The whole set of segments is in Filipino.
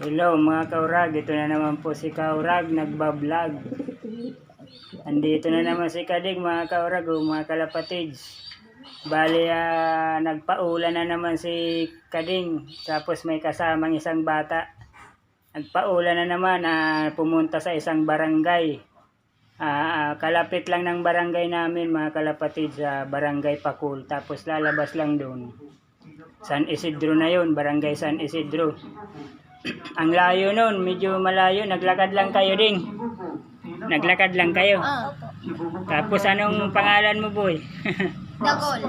Hello mga kaurag, ito na naman po si Kaurag nagbablog. Andito na naman si Kadig mga kaurag o mga kalapatids. Bali ah, nagpaula na naman si Kading tapos may kasamang isang bata. Nagpaula na naman na pumunta sa isang barangay. Ah, ah, kalapit lang ng barangay namin mga kalapatids sa barangay Pakul tapos lalabas lang doon. San Isidro na yun, barangay San Isidro. Ang layo nun, medyo malayo. Naglakad lang kayo ding. Naglakad lang kayo. Ah, Tapos anong pangalan mo boy? Dagol.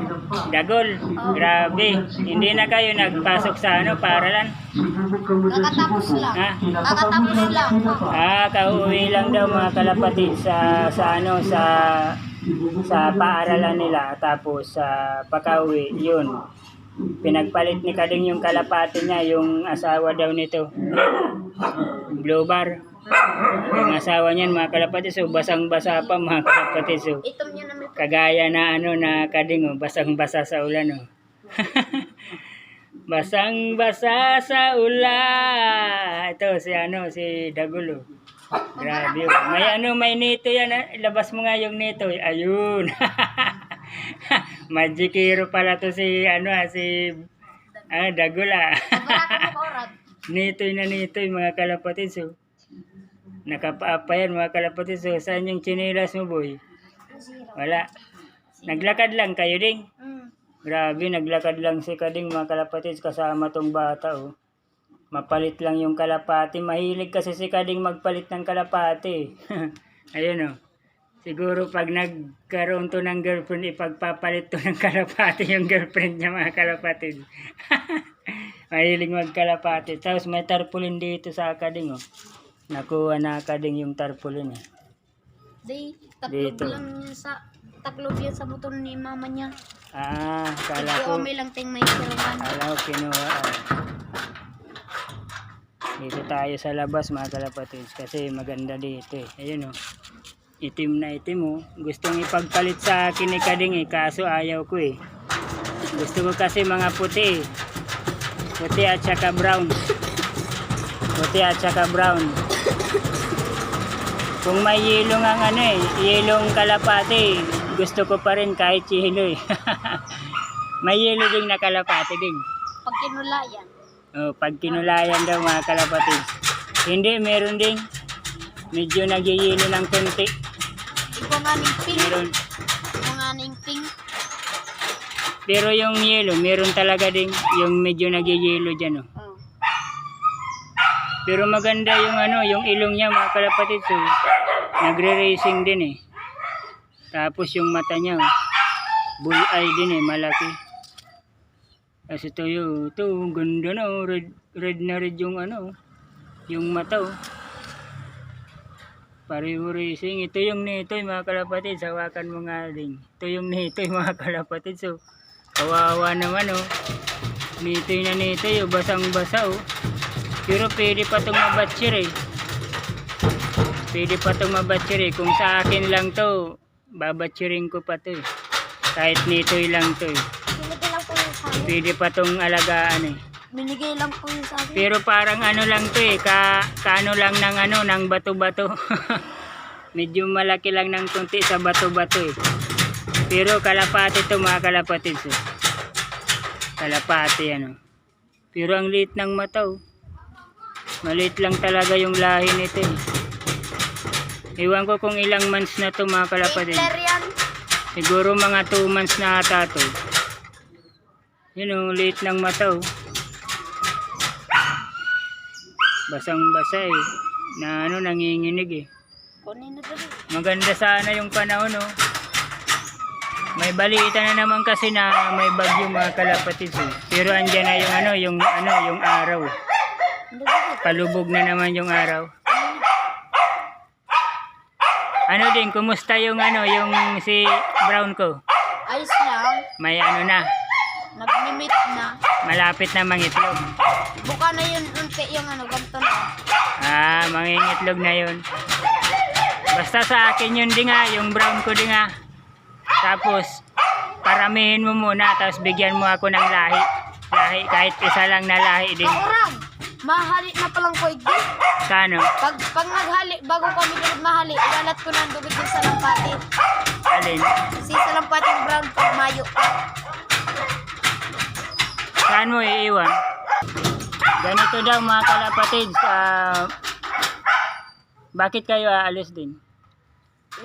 Dagol. Grabe. Hindi na kayo nagpasok sa ano, paaralan. Kakatapos lang. Ha? Kakatapos lang. Ah, kauwi lang daw mga kalapatid sa sa ano sa sa paaralan nila tapos sa pakauwi yun pinagpalit ni Kading yung kalapati niya yung asawa daw nito blue bar yung asawa niyan mga kalapatid so basang basa pa mga kalapatid so kagaya na ano na Kading oh, basang basa sa ulan oh basang basa sa ulan ito si ano si Dagulo Grabe. oh. May ano, may nito yan. ah. Ilabas mo nga yung nito. Ayun. Magic hero pala to si, ano ah, si, ah, Dagula. Nitoy na nitoy, mga kalapatid. So, nakapaapa yan, mga kalapatid. So, saan yung chinilas mo, boy? Wala. Naglakad lang kayo, ding. Mm. Grabe, naglakad lang si Kading, mga kalapatid, kasama tong bata, oh. Mapalit lang yung kalapati. Mahilig kasi si Kading magpalit ng kalapati. Ayun, oh. Siguro pag nagkaroon to ng girlfriend, ipagpapalit to ng kalapati yung girlfriend niya, mga kalapatid. Mahilig magkalapati. Tapos may tarpaulin dito sa Kading, oh. Nakuha na Kading yung tarpaulin, eh. Di, Dito. taklob lang yun sa taklob yan sa motor ni mama niya. Ah, kala ko. Ikaw may lang ting may siruman. Kala ko kinuha. ah. Dito tayo sa labas mga kalapatids kasi maganda dito eh. Ayun oh. Itim na itim oh. Gustong ipagpalit sa akin ni Kading eh kaso ayaw ko eh. Gusto ko kasi mga puti eh. Puti at saka brown. Puti at saka brown. Kung may yellow nga ano eh, yellow kalapati, gusto ko pa rin kahit yellow eh. may yellow ding na kalapati din. Pag kinula yan. Oh, pag kinulayan daw mga kalapatid. Hindi, meron ding medyo nagyayelo ng konti. Ikaw nga ning pink. Meron. Ikaw nga ning pink. Pero yung yelo, meron talaga ding yung medyo nagyayelo dyan. Oh. Oh. Pero maganda yung ano, yung ilong niya mga kalapatid. So, nagre-racing din eh. Tapos yung mata niya, oh, bull eye din eh, malaki. Kasi ito yung, ito, ganda na oh, red, red na red yung ano, oh, yung mata oh. Pareho racing. Ito yung nitoy mga kalapatid. Sawakan mo nga din. Ito yung nitoy mga kalapatid. So, kawawa naman oh. Nitoy na nitoy oh. Basang basa oh. Pero pwede pa itong mabatcher eh. Pwede pa itong mabatcher eh. Kung sa akin lang to, babatcherin ko pa to eh. Kahit nitoy lang to eh. Pwede pa itong alagaan eh. Binigay lang po yun sa akin. Pero parang ano lang to eh, ka, kaano lang ng ano, ng bato-bato. Medyo malaki lang ng konti sa bato-bato eh. Pero kalapati to mga kalapatid. Eh. Kalapati ano. Pero ang liit ng mata oh. Maliit lang talaga yung lahi nito eh. Iwan ko kung ilang months na to mga kalapatid. Siguro mga 2 months na ata to. Yun oh, liit ng mata oh. Basang basa eh. Na ano, nanginginig eh. Kunin na dali. Maganda sana yung panahon oh. May balita na naman kasi na may bagyo mga kalapatids eh. Pero andyan na yung ano, yung ano, yung araw. Dali. Palubog na naman yung araw. Ano din, kumusta yung ano, yung si Brown ko? Ayos lang. May ano na, Nagmimit na. malapit na mangitlog. Buka na yun unti yung ano, ganito na. Ah, mangingitlog na yun. Basta sa akin yun din nga, yung brown ko din nga. Tapos, paramihin mo muna, tapos bigyan mo ako ng lahi. Lahi, kahit isa lang na lahi din. Kaurang! Mahali na palang ko igdi. Sa ano? Pag, pag naghali, bago kami tulad mahali, iwalat ko ng dugit yung salampati. Alin? Si salampati brown pag mayo pa. Saan mo iiwan? Ganito daw mga kalapatids. ah, bakit kayo aalis din?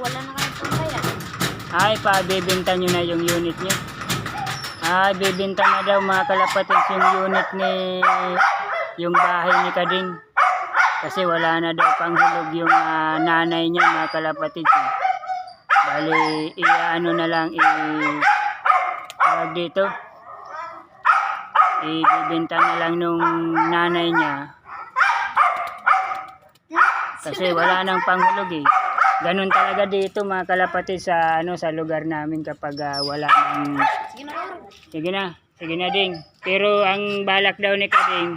Wala na kayo pagkaya. Ay, pabibinta nyo na yung unit nyo. Ay, bibinta na daw mga kalapatids yung unit ni yung bahay ni Kading. Kasi wala na daw panghulog yung ah, nanay niya mga kalapatids. Eh. Bali, i-ano na lang i dito. Ibibinta na lang nung nanay niya. Kasi wala nang panghulog eh. Ganun talaga dito mga kalapatid sa ano sa lugar namin kapag ah, wala nang. Sige na, sige na ding. Pero ang balak daw ni Kading,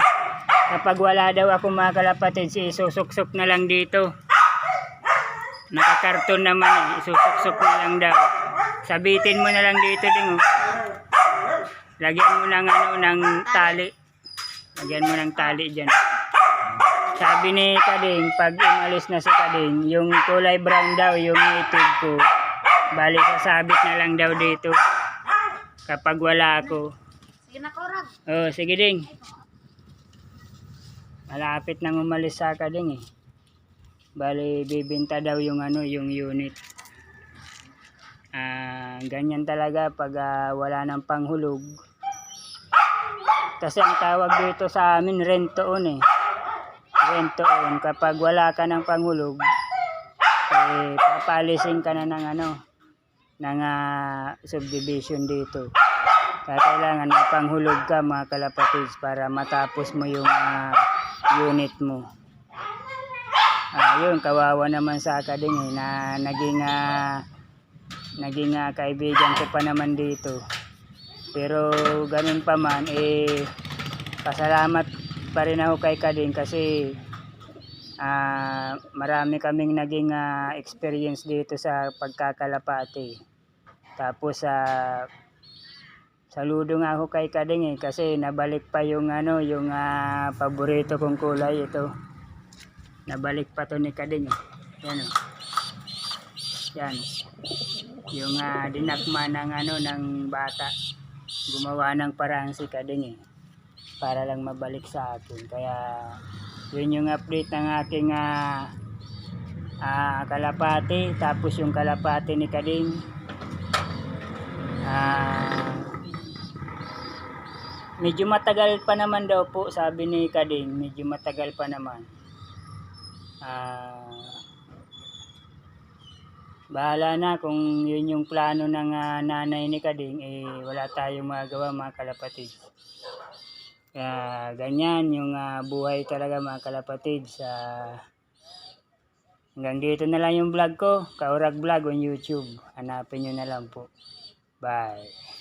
kapag wala daw ako mga kalapatid, si isusuksok na lang dito. Nakakarton naman eh, isusuksok na lang daw. Sabitin mo na lang dito ding oh. Lagyan mo ng ano, ng tali. Lagyan mo ng tali dyan. Sabi ni Kading, pag umalis na si Kading, yung kulay brown daw, yung native ko, bali sasabit na lang daw dito kapag wala ako. Sige na korag. Oh, sige ding. Malapit nang umalis sa kading eh. Bali, bibinta daw yung ano, yung unit. Ah, ganyan talaga pag ah, wala nang panghulog. Kasi ang tawag dito sa amin rent to own eh. Rent to own. Kapag wala ka ng panghulog, eh, papalisin ka na ng ano, ng ah, subdivision dito. Kaya kailangan may panghulog ka mga kalapatids para matapos mo yung ah, unit mo. Ah, yun, kawawa naman sa akading eh, na naging ah, naging ah, kaibigan ko pa naman dito. Pero ganun pa man, eh, pasalamat pa rin ako kay Kading kasi ah, marami kaming naging ah, experience dito sa pagkakalapati. Tapos sa Saludo nga ako kay Kading eh kasi nabalik pa yung ano, yung ah, paborito kong kulay ito. Nabalik pa to ni Kading eh. Yan oh. Yan. Yung ah, dinakma ng ano ng bata. Gumawa ng paraan si Kading eh. Para lang mabalik sa akin. Kaya yun yung update ng aking ah, ah, kalapati. Tapos yung kalapati ni Kading. Ah, medyo matagal pa naman daw po sabi ni Kading medyo matagal pa naman ah bahala na kung yun yung plano ng ah, nanay ni Kading eh wala tayong magagawa mga kalapatid. Kaya ganyan yung ah, buhay talaga mga kalapatid sa hanggang dito na lang yung vlog ko. Kaurag Vlog on YouTube. Hanapin nyo na lang po. Bye